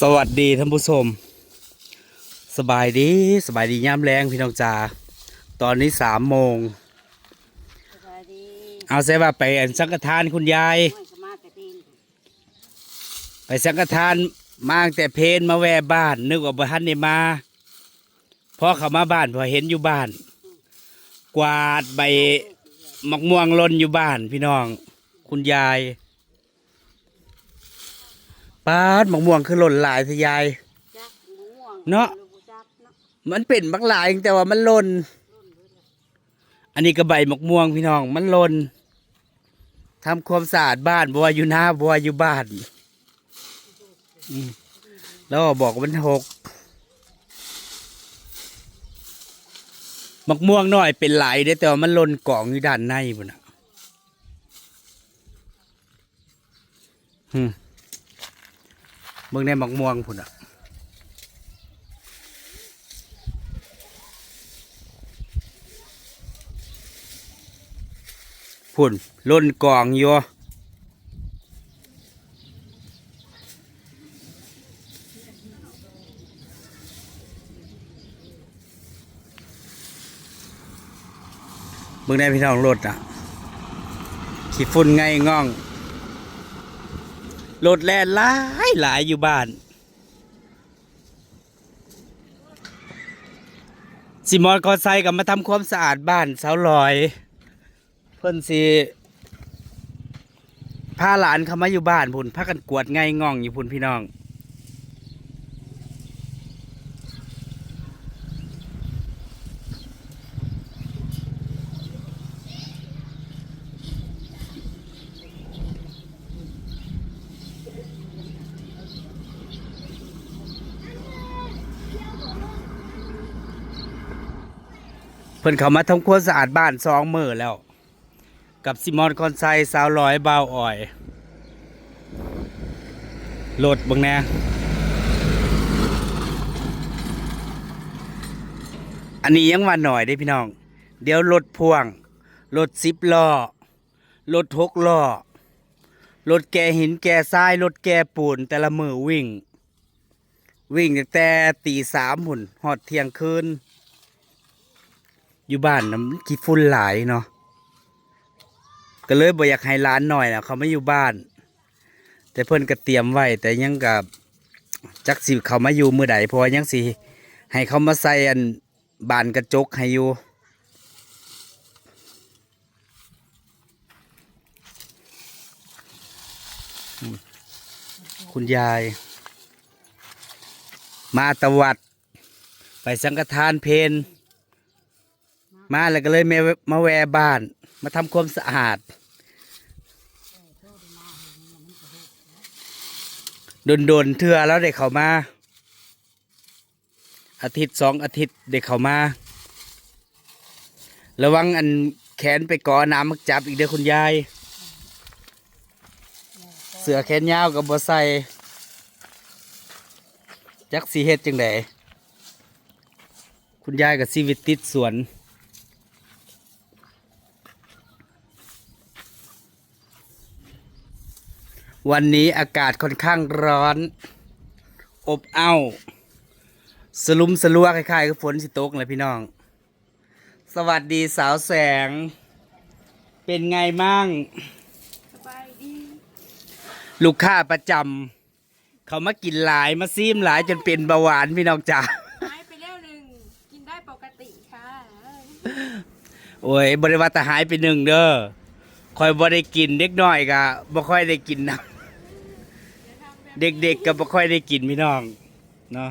สวัสดีท่านผู้ชม สบายดีสบายดีย่ามแรงพี่น้องจ๋าตอนนี้สามโมงสวัสดีเอาใช่ว่าไปอันสังฆทานคุณยายโอ้ยสมาแต่ตีนไปสังฆทานมาตั้งแต่เพนมาแวะบ้าน นึกว่าบ่ทันได้มาพอเขามาบ้านพอเห็นอยู่บ้าน กวาดใบมะม่วงหล่นอยู่บ้าน พี่น้อง คุณยาย ปาดมะม่วงคือหล่นหลายทยาย จักหมูม่วงเนาะหรือบ่จักเนาะมันเป็นบักหลายแต่ว่ามันหล่น อันนี้ก็ใบมะม่วงพี่น้อง มันหล่นทำความสะอาดบ้านบัวาอยู่หน้าบัวาอยู่บ้านอืมแล้วก็บอกว่ามันหกมะม่วงน้อยเป็นหลายเด้อแต่ว่ามันหล่นกล่องอยู่ด้านในบุนน่ะอืม เบิ่งในมะม่วงพุ่นอะพุ่นล่นกองอยู่เบิ่งได้พี่น้องรถอะขี้ฝุ่นไงง่อง รถแล่นหลายหลายอยู่บ้านสิมอนกอไซกับมาทำความสะอาดบ้านเสาลอย เพิ่นสิพาหลานเขามาอยู่บ้านพุ่นพากันกวดไงง่องอยู่พุ่นพี่น้อง พิ่นเขามาทำความสะอาดบ้านสองมือแล้ว กับซิมอนคอนไซสาวร้อยบาวอ่อยโหลดบังแน่อันนี้ยังว่าหน่อยได้พี่น้อง เดี๋ยวรถพ่วงรถสิบล้อรถหกล้อรถแกหินแกทรายรถแกปูนแต่ละมือวิ่ง วิ่งตั้งแต่ตีสามหุ่นหอดเที่ยงคืน อยู่บ้านน้ำขี้ฝุ่นหลายเนาะก็เลยบ่อยากให้ร้านหน่อยนะเขาไม่อยู่บ้าน แต่เพิ่อนก็เตรียมไว้ แต่ยังกับจักสิเขามาอยู่มือใดพอยังสิให้เขามาใส่อันบานกระจกให้อยู่คุณยาย มาตวัด ไปสังฆทานเพน มาแล้วก็เลยมามาแวบ้าน มาทำความสะอาดโดนโดนๆเทื่อแล้วเด็กเขามา อาทิตย์สองอาทิตย์เด็กเขามา ระวังอันแขนไปก่อน้ำมักจับอีกเด้อคุณยาย เสือแขนยาวกับบอใส่จักสีเฮ็ดจังไดคุณยายกับชีวิตติดสวน วันนี้อากาศค่อนข้างร้อน อบอ้าวสลุมสลัวคล้ายๆกับฝนสิตกเลยพี่น้อง สวัสดีสาวแสง เป็นไงมั่งสบายดีลูกค้าประจำเขามากินหลายมาซีมหลายจนเป็นเบาหวานพี่น้องจ๋าหายไปแล้วหนึ่งกินได้ปกติค่ะ โอ้ยบริวารทหายไปหนึ่งเด้อคอยบ่ได้กินเด็กน้อยกะบ่ค่อยได้กินนะ เด็กๆก็บ่ค่อยได้กินพี่น้องเนาะ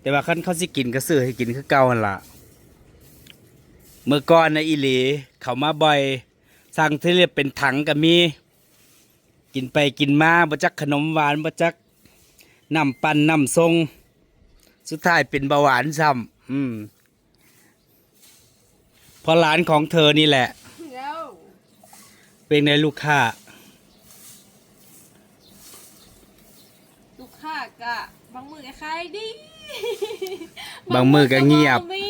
แต่ว่าคันเขาสิกินก็ซื้อให้กินคือเก่าหั่นล่ะเมื่อก่อนนะอีหลีเขามาบ่อยสั่งที่เรียกเป็นถังก็มี กินไปกินมาบ่จักขนมหวานบ่จักน้ำปั่นน้ำทรงสุดท้ายเป็นเบาหวานซ้ำอืมเพราะร้านของเธอนี่แหละแล้วเป็นในลูกค้า ลู กค้ากะบางมือก็ขายดีบางมือก็เงียบางมี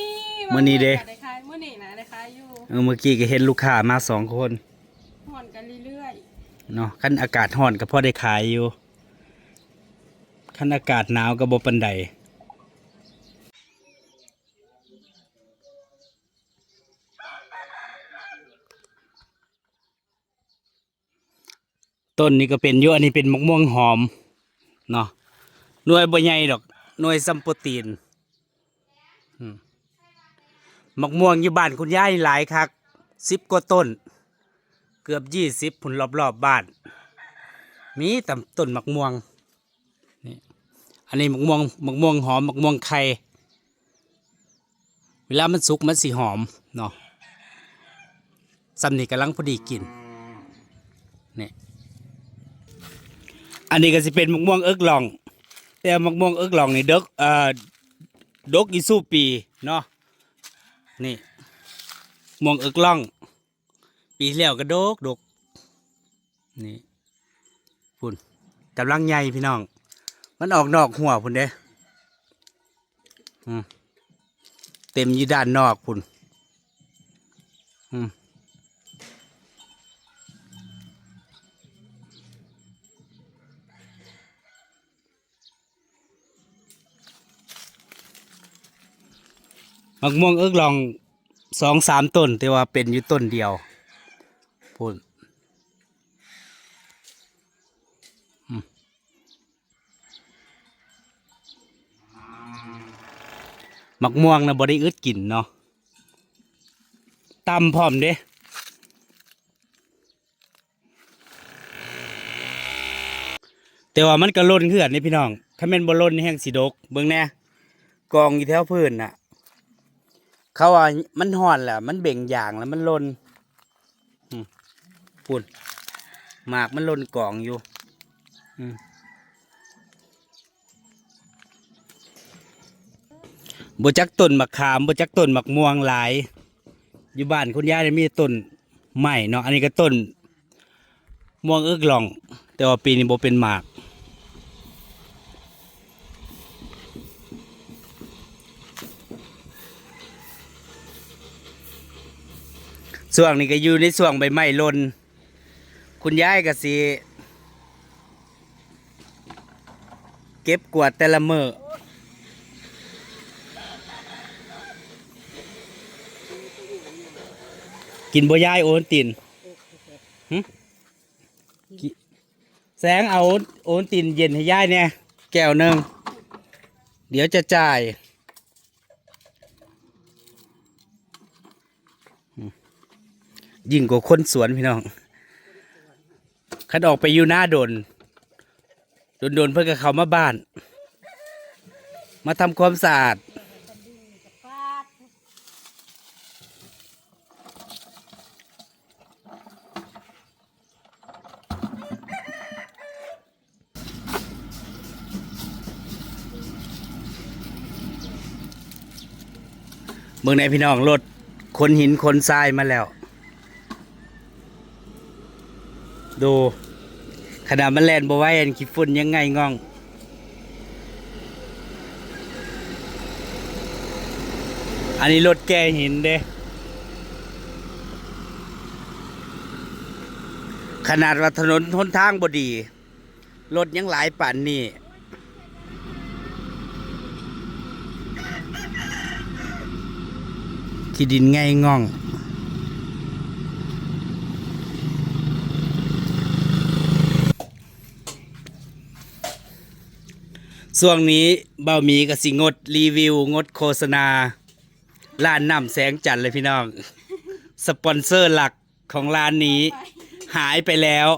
มื้อนี้เด้ บางมื้อก็ได้ขายมื้อนี้นะได้ขายอยู่เออเมื่อกี้ก็เห็นลูกค้ามาสองคนห่อนกันเรื่อยเนาะขั้นอากาศร้อนก็พอได้ขายอยู่คันอากาศหนาวก็บ่ปันใดต้นนี้ก็เป็นอยู่อันนี้เป็นมะม่วงหอมเนาะ หน่วยบ่ใหญ่ดอก หน่วยซัมโปตีนอืมมะม่วงอยู่บ้านคุณยายหลายคักสิบกว่าต้น เกือบยี่สิบผลรอบๆบบ้าน มีแต่ต้นมะม่วงนี่อันนี้มะม่วงมะม่วงหอมมะม่วงไข่เวลามันสุกมันสีหอมเนาะสำนีกำลังพอดีกินนี่อันนี้ก็จะเป็นมะม่วงเอิกลอง แต่มะม่วงเอิกหลองนี่ดกเอ่อดกอีสู้ปีเนาะนี่ม่วงเอิกหล่อง ปีแล้วก็ดกดกนี่พุ่นกำลังใหญ่พี่น้อง มันออกนอกหัวพุ่นเด้อเต็มยู่ด้านนอกพุ่น มักม่วงเอิกลองสองสามต้น แต่ว่าเป็นอยู่ต้นเดียวพุ่นมักม่วงนะบริอึดกินเนาะตำพร้อมเด้แต่ว่ามันก็ล่นเขื่อนนี่พี่น้อง ถ้าแม่นบ่ล่นนี่แห้งสีดก เบิ่งแน่กองอยู่แถวพื้นน่ะ เขาว่ามันห่อนแหละมันเบ่งอย่างแล้วมันล่นปุ่นหมากมันล่นกล่องอยู่อืมบจักต้นมะขามบจักต้นมะม่วงหลาย อยู่บ้านคุณยายเนี่ยมีต้นไม้เนาะอันนี้ก็ต้นม่วงเอิกหลอง แต่ว่าปีนี้โบเป็นหมาก ส่วงนี้ก็อยู่ในส่วงใบไม้หลน คุณยายก็สิเก็บกวาดแต่ละมือกินบ่ยายโอนตินแสงเอาโอนตินเย็นให้ยายเนี่ย แก้วหนึ่ง เดี๋ยวจะจ่าย ยิ่งกว่าคนสวนพี่น้องคันออกไปอยู่หน้าโดนโดนโดนๆเพื่อกับเขามาบ้าน มาทำความสะอาดเมืองในพี่น้องรถคนหินคนทรายมาแล้ว ดูขนาดมันแลนบ่ไว้อันขี้ฝุ่นยังไงง่องอันนี้รถแกหินเด้ขนาดว่าถนนทนทางบดี รถยังหลายป่านนี่ที่ดินง่ายง่อง ช่วงนี้เบาหมีกับสิงดรีวิว งดโฆษณาร้านน้ำแสงจันทร์เลยพี่น้อง สปอนเซอร์หลักของร้านนี้ หายไปแล้ว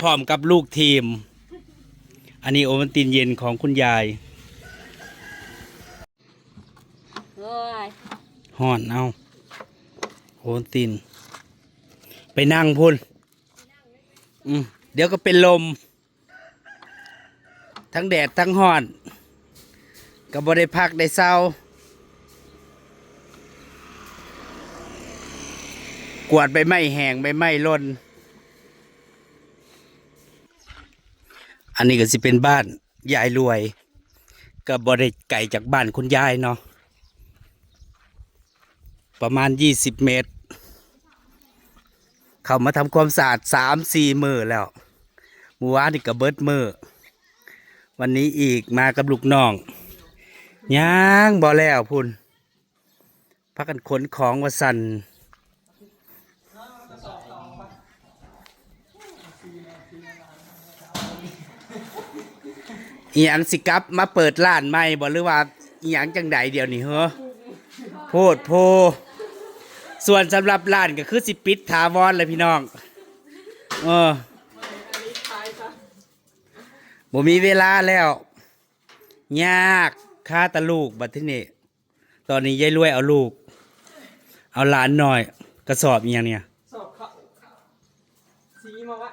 พร้อมกับลูกทีม อันนี้โอวันตินเย็นของคุณยายเฮ้ยห่อนเอาโอนติน ไปนั่งพุ่นอืมเดี๋ยวก็เป็นลม ทั้งแดดทั้งห่อนก็บ่ได้พักได้เศร้ากวาดใบไม้แห้งใบไม้ล่น อันนี้ก็สิเป็นบ้านยายรวย ก็บ่ได้ไกลจากบ้านคุณยายเนาะประมาณยี่สิบเมตร เขามาทำความสะอาดสามสี่มือแล้วมือวานนี่ก็เบิดมือ วันนี้อีกมากับลูกน้องย่างบ่แล้วพุ่นพักกันขนของวสันอีหยังสิกับมาเปิดร้านใหม่บ่หรือว่าอีหยังจังใดเดียวนี่เหรอโพดโพ ส่วนสำหรับร้านก็คือสิปิดถาวรเลยพี่น้อง เออ บ่มีเวลาแล้ว ยากค่าตะลูกบัดที่นี่ตอนนี้ยายรวยเอาลูก เอาหลานหน่อย กระสอบอย่างเนี่ยสอบเขาสีมาไว้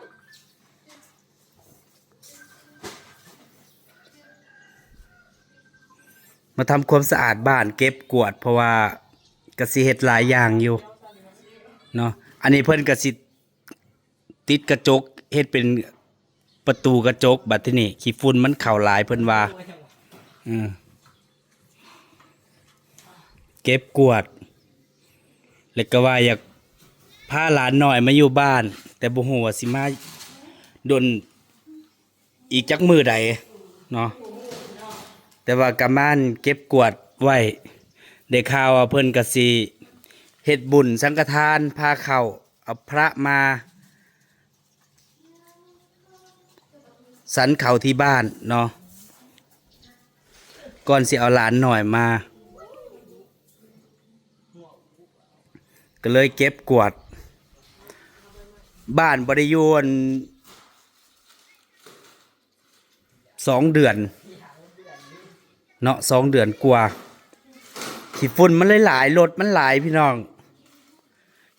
มาทำความสะอาดบ้านเก็บกวาดเพราะว่ากสิเฮ็ดหลายอย่างอยู่เนาะอันนี้เพิ่นกสิติดกระจกเฮ็ดเป็น ประตูกระจกบัดที่นี่ขี้ฝุ่นมันเข้าหลายเพิ่นว่าอืมเก็บกวาดแล้วก็ว่าอยากพาหลานหน่อยมาอยู่บ้าน แต่บ่ฮู้ว่าสิมาดนอีกจักมือใดเนาะแต่ว่ากำมานเก็บกวาดไว้ได้ข่าวว่าเพิ่นก็สิเฮ็ดบุญสังฆทานพาเข้าเอาพระมา สันเขาที่บ้านเนาะก่อนเสิเอาหลานหน่อยมา ก็เลยเก็บกวาดบ้านบริยูนสองเดือน เนาะสองเดือนกว่าขี้ฝุ่นมันเลยหลายรถมันหลายพี่น้อง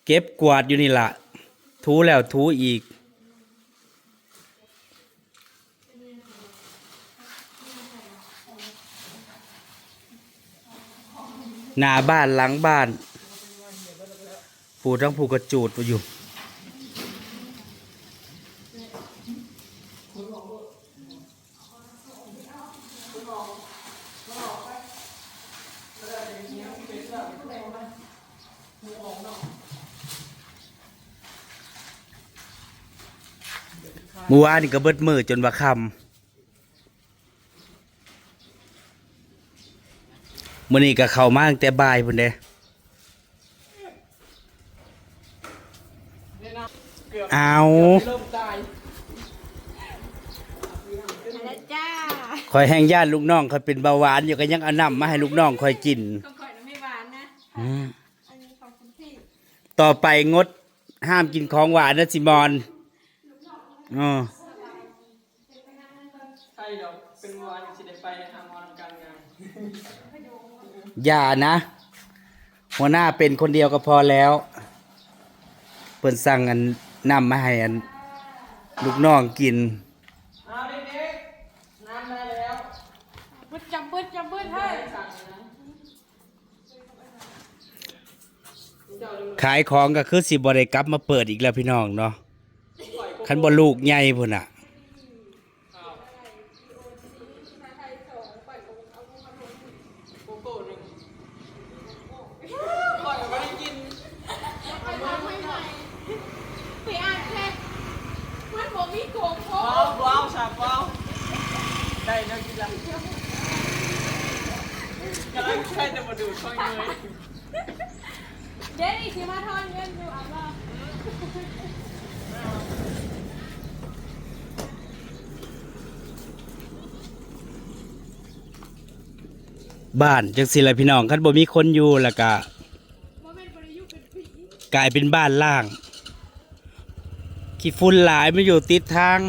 เก็บกวาดอยู่นี่ละทูแล้วทูอีก หน้าบ้านหลังบ้านปูทั้งผูกระจูดอยู่เมื่อวานนี่ก็เบิดมือจนว่าคำ มื่อนี้ก็เข้ามาตั้งแต่บ่ายพุ่นเด้เนี่ยนะเกือบเอาเริ่มตายแล้วจ้าคอยแห้งญาติลูกน้องคอยเป็นเบาหวานอยู่ก็ยังเอาน้ำมาให้ลูกน้องคอยกินก็ข่อยน้ำไม่หวานนะอืมอันนี้ของคุณพี่ต่อไปงดห้ามกินของหวานนะสิมอนอ๋อ ใช่เดี๋ยวเป็นวันที่ได้ไปทำงานการงาน อย่านะ หัวหน้าเป็นคนเดียวก็พอแล้ว เพิ่นสั่งอันนำมาให้อันลูกน้องกินเอาเด็กๆน้ำได้แล้วบึดจับบึดจับบึดเฮ้ยสั่งเลยนะเจ้าดูขายของก็คือสิบ่ได้กลับมาเปิดอีกแล้วพี่น้องเนาะคันบ่ลูกใหญ่พุ่นน่ะ โกโก้หนึ่งก่อนไม่ได้กิน ไปอ่านแค่มันบอกมีโกงโพ ว้าวว้าวฉาบว้าวได้นะกินละกำลังใช่จะมาดูช่องเลย เดี๋ยวอีกทีมาทอนเงินอยู่อะว่าบ้านจังสิละพี่น้องคันบ่มีคนอยู่แล้วก็ว่าเป็นบริยุเป็นผีกลายเป็นบ้านล่างขี้ฝุ่นหลายไม่อยู่ติดทาง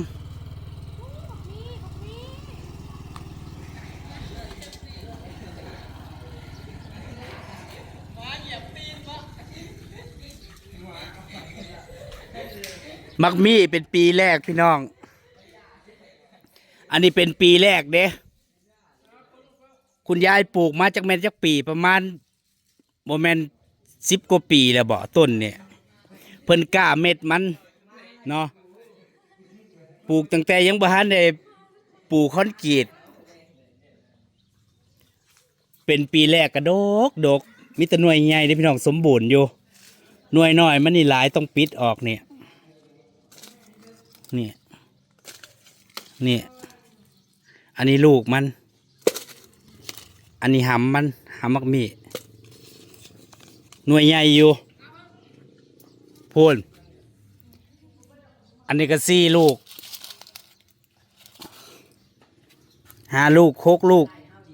มักมีเป็นปีแรกพี่น้อง อันนี้เป็นปีแรกเด้คุณยายปลูกมาจากแมนจากปีประมาณโมเมนสิบกว่าปีแล้วบ่ต้นเนี่ยเพิ่นกล้าเม็ดมันเนาะปลูกตั้งแต่ยังบ่ทันได้ปลูกคอนกรีตเป็นปีแรกกระดกดกมีแต่หน่วยใหญ่เด้พี่น้องสมบูรณ์อยู่หน่วยน้อยมันนี่หลายต้องปิดออกเนี่ย นี่ยเนี่ยอันนี้ลูกมัน อันนี้หำมันหำมักมี หน่วยใหญ่อยู่พูนอันนี้ก็สี่ลูกห้าลูกหกลูก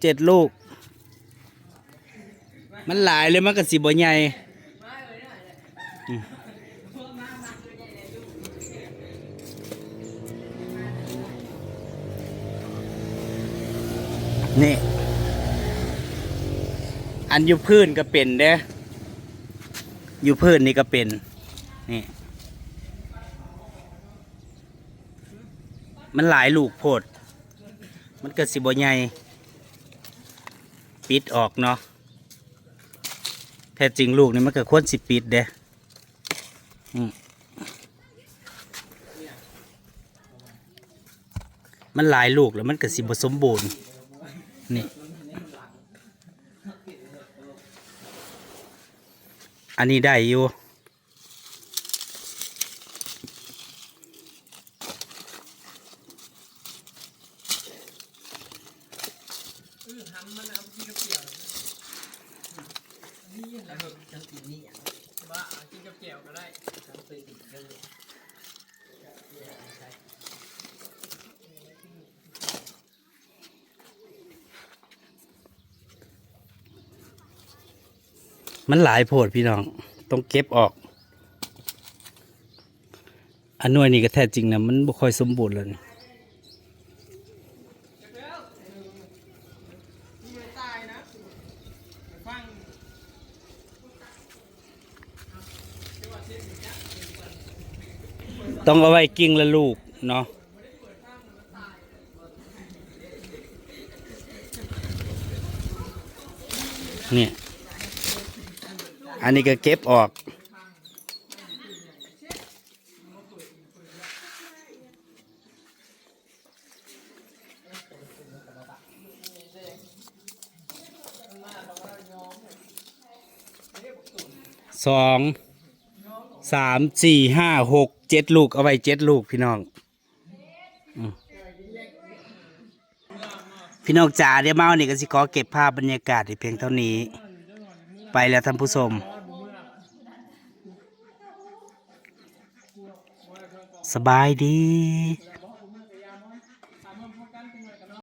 เจ็ดลูก มันหลายเลยมันก็สิบ่ใหญ่ นี่ อันอยู่พื้นก็เป็นเด้อยู่พื้นนี่ก็เป็น นี่ มันหลายลูกโพด มันเก็สิบใหญ่ปิดออกเนาะแท้จริงลูกนี่มันก็ควรสิปิดเด้อมันหลายลูกแล้วมันก็สิบสมบูรณ์ นี่ อันนี้ได้อยู่ บ้ากินกับแก้วก็ได้ มันหลายโพดพี่น้อง ต้องเก็บออก อันนวยนี่ก็แท้จริงนะมันบ่ค่อยสมบูรณ์เลยนี่ไม่ตายนะฟังต้องเอาไว้กิ่งละลูกเนาะเนี่ย อันนี้ก็เก็บออก สอง สาม สี่ ห้า หก เจ็ดลูก เอาไว้เจ็ดลูกพี่น้องอพี่น้องจ๋าเดี๋ยวเมาวันนี้ก็สิขอเก็บภาพบรรยากาศเพียงเท่านี้ ไปแล้วท่านผู้ชม บายดี